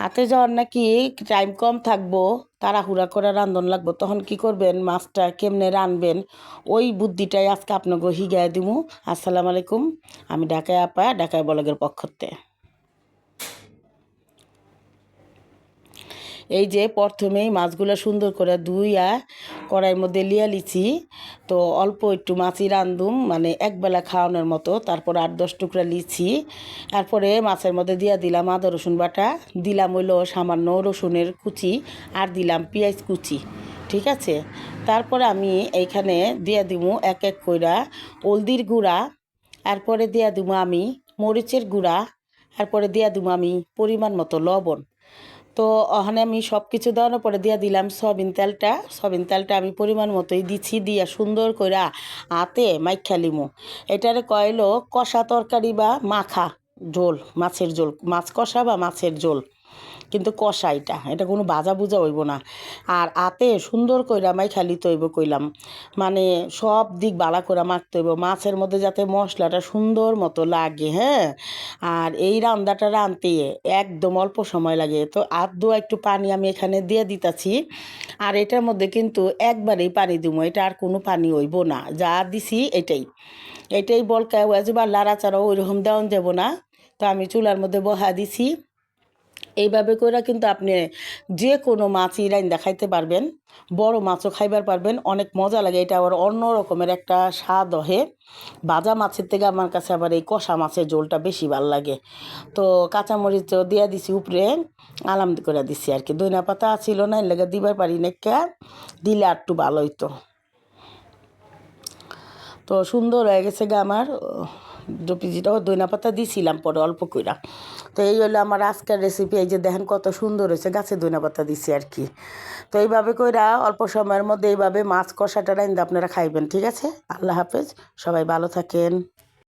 হাতে যাওয়ার নাকি টাইম কম থাকব, তাড়াহুড়া করে রান্ধন লাগবো, তখন কি করবেন? মাছটা কেমনে রানবেন ওই বুদ্ধিটাই আজকে আপনাকে হিগায় দিমু। আসসালামু আলাইকুম। আমি ঢাকায় আপা, ঢাকায় বলগের পক্ষতে এই যে প্রথমেই মাছগুলো সুন্দর করে ধুইয়া কড়াইয়ের মধ্যে লিয়া লিছি। তো অল্প একটু মাছই রান্ধুম মানে একবেলা খাওয়ানোর মতো। তারপর আট দশ টুকরা লিছি। তারপরে মাছের মধ্যে দিয়া দিলাম আদা, রসুন বাটা। দিলাম হইল সামান্য রসুনের কুচি আর দিলাম পেঁয়াজ কুচি, ঠিক আছে? তারপরে আমি এইখানে দিয়া দিমু এক এক কইরা হলদির গুঁড়া। তারপরে দিয়া দিমু আমি মরিচের গুঁড়া। তারপরে দিয়া দিমু আমি পরিমাণ মতো লবণ। তো ওখানে আমি সব কিছু দেওয়ানোর পরে দিয়ে দিলাম সবিন তেলটা। সবিন তেলটা আমি পরিমাণ মতোই দিছি, দিয়া সুন্দর করে আতে মাইখা লিমু। এটারে কয়লো কষা তরকারি বা মাখা ঝোল, মাছের ঝোল, মাছ কষা বা মাছের ঝোল। কিন্তু কষা এটা। এটা কোনো বাজা বুজা হইব না। আর আতে সুন্দর কইরা মাই খালি তৈব কইলাম। মানে সব দিক বালা করে মাখতে হইব মাছের মধ্যে যাতে মশলাটা সুন্দর মতো লাগে হ্যাঁ? আর এই রান্নাটা রানতে একদম অল্প সময় লাগে। তো আধ একটু পানি আমি এখানে দিয়ে দিতাছি। আর এটার মধ্যে কিন্তু একবারেই পানি দিব। এটা আর কোনো পানি হইব না। যা দিছি এটাই। এটাই বলকায় হয়েছে বা লাড়াচাড়াও ওইরকম দেওয়ান যাব না। তো আমি চুলার মধ্যে বহা দিছি। এইভাবে করে কিন্তু আপনি যে কোনো মাছই রাইন্দা দেখাইতে পারবেন, বড় মাছও খাইবার পারবেন, অনেক মজা লাগে। এটা আবার অন্য রকমের একটা স্বাদ হয় ভাজা মাছের থেকে আমার কাছে আবার এই কষা মাছের ঝোলটা বেশি ভালো লাগে। তো কাঁচামরিচ দিয়া দিছি উপরে আলাম করে দিছি আর কি দইনা পাতা ছিল না, এর লেগে দিবার পারি না দিলে আর একটু ভালো হইতো। তো সুন্দর হয়ে গেছে গা আমার। ডপিজিটাও দইনা পাতা দিছিলাম পরে অল্প কইরা। তো এই হলো আমার আজকের রেসিপি এই যে দেখেন কত সুন্দর হয়েছে, গাছে দইনা পাতা দিছি আর কি। তো এইভাবে কইরা অল্প সময়ের মধ্যে এইভাবে মাছ কষাটা রাইন্দা আপনারা খাইবেন, ঠিক আছে? আল্লাহ হাফেজ, সবাই ভালো থাকেন।